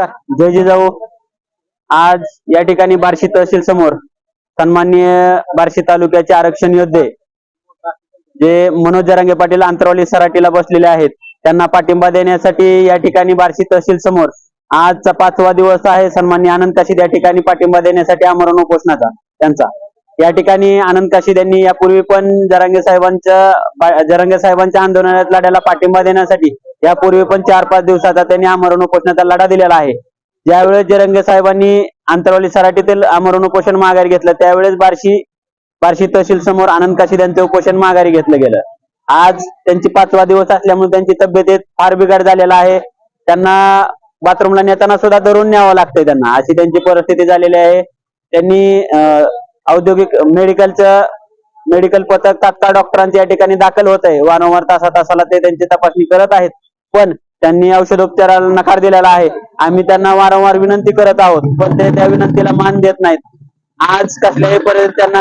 नमस्कार. जय जिजाऊ आज या ठिकाणी बार्शी तहसील समोर सन्माननीय बार्शी तालुक्याचे आरक्षण योद्धे जे मनोज जरांगे पाटील अंतरवली सराटीला बसलेले आहेत त्यांना पाठिंबा देण्यासाठी या ठिकाणी बार्शी तहसील समोर आजचा पाचवा दिवस आहे. सन्माननीय आनंद काशीद या ठिकाणी पाठिंबा देण्यासाठी आमरण उपोषणाचा त्यांचा. या ठिकाणी आनंद काशीद यांनी यापूर्वी पण जरांगे साहेबांच्या जरांगे साहेबांच्या आंदोलनात लढ्याला पाठिंबा देण्यासाठी यापूर्वी पण चार पाच दिवसाचा त्यांनी आमरण उपोषणाचा लढा दिलेला आहे. ज्यावेळेस जरंगे साहेबांनी आंतरवली सराटीतील आमरण उपोषण माघारी घेतलं त्यावेळेस बार्शी बार्शी तहसील समोर आनंद काशी यांचं उपोषण माघारी घेतलं गेलं. आज त्यांची पाचवा दिवस असल्यामुळे त्यांची तब्येत फार बिघाड झालेला आहे. त्यांना बाथरूमला नेताना सुद्धा धरून न्यावं लागतंय त्यांना. अशी त्यांची परिस्थिती झालेली आहे. त्यांनी औद्योगिक मेडिकलचं मेडिकल पथक तात्काळ डॉक्टरांच्या या ठिकाणी दाखल होत आहे वारंवार तासा तासाला ते त्यांची तपासणी करत आहेत. पण त्यांनी औषधोपचाराला नकार दिलेला आहे. आम्ही त्यांना वारंवार विनंती करत आहोत पण ते त्या विनंतीला मान देत नाहीत. आज कसल्याही पर्यंत त्यांना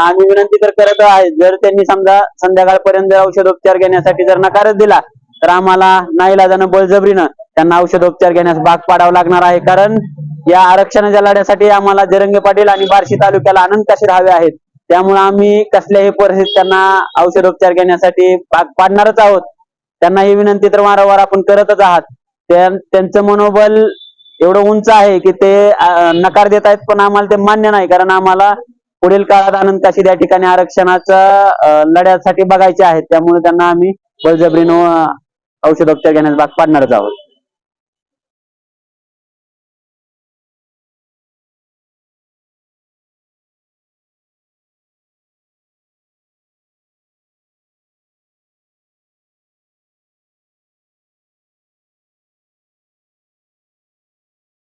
आम्ही विनंती तर करत आहे जर त्यांनी समजा संध्याकाळपर्यंत औषधोपचार घेण्यासाठी जर नकारच दिला तर आम्हाला नाईलाजानं बळजबरीनं त्यांना औषधोपचार घेण्यास भाग पाडावा लागणार आहे. कारण या आरक्षणाच्या लढ्यासाठी आम्हाला जरंगे पाटील आणि बार्शी तालुक्याला आनंद कसे हवे आहेत त्यामुळे आम्ही कसल्याही परिस्थितीत त्यांना औषधोपचार घेण्यासाठी भाग पाडणारच आहोत. त्यांना ही विनंती तर वारंवार आपण करतच आहात. त्यांचं मनोबल एवढं उंच आहे की ते नकार देत आहेत पण आम्हाला ते मान्य नाही. कारण आम्हाला पुढील काळात आनंद काशीद या ठिकाणी आरक्षणाचा लढ्यासाठी बघायचे आहेत. त्यामुळे त्यांना आम्ही बळजबरीनं औषधोपचार घेण्यास भाग पाडणारच आहोत.